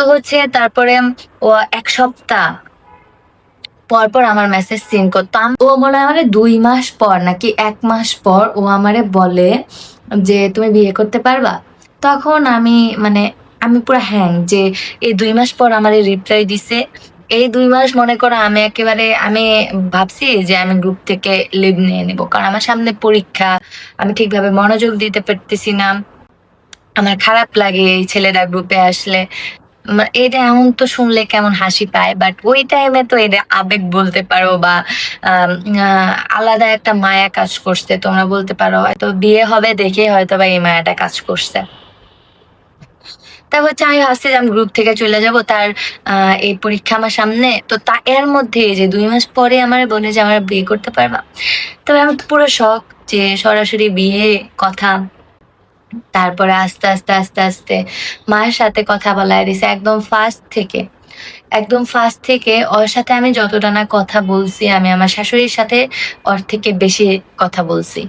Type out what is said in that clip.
তো হচ্ছে তারপরে ও এক সপ্তাহ পর পর আমার মেসেজ সিন করতো ও মনে হয় আমারে দুই মাস পর নাকি এক মাস পর ও আমারে বলে যে, তুমি বিয়ে করতে পারবা? তখন আমি মানে আমি পুরো হ্যাং যে, এই দুই মাস পর আমার রিপ্লাই দিছে। এই দুই মাস মনে করো আমি একেবারে, আমি ভাবছি যে আমি গ্রুপ থেকে লিভ নিয়ে নিব। কারণ আমার সামনে পরীক্ষা, আমি ঠিকভাবে মনোযোগ দিতে পারতেছি না। আমার খারাপ লাগে এই ছেলেরা গ্রুপে আসলে। এটা এমন তো শুনলে কেমন হাসি পায় বাট ওই টাইমে তো এটা আবেগ বলতে পারো বা আলাদা একটা মায়া কাজ করছে। তোমরা বলতে পারো, হয়তো বিয়ে হবে দেখে হয়তো বা এই মায়াটা কাজ করছে। তারপর চাই আসছে যে আমি গ্রুপ থেকে চলে যাব, তার এই পরীক্ষা আমার সামনে। তো তা, এর মধ্যে যে দুই মাস পরে আমার বলে যে আমার বিয়ে করতে পারবা, তবে আমি তো পুরো শখ যে সরাসরি বিয়ে, কথা তারপরে আস্তে আস্তে আস্তে আস্তে মায়ের সাথে কথা বলায় দিছে একদম ফার্স্ট থেকে। একদম ফার্স্ট থেকে ওর সাথে আমি যতটা না কথা বলছি, আমি আমার শাশুড়ির সাথে ওর থেকে বেশি কথা বলছি।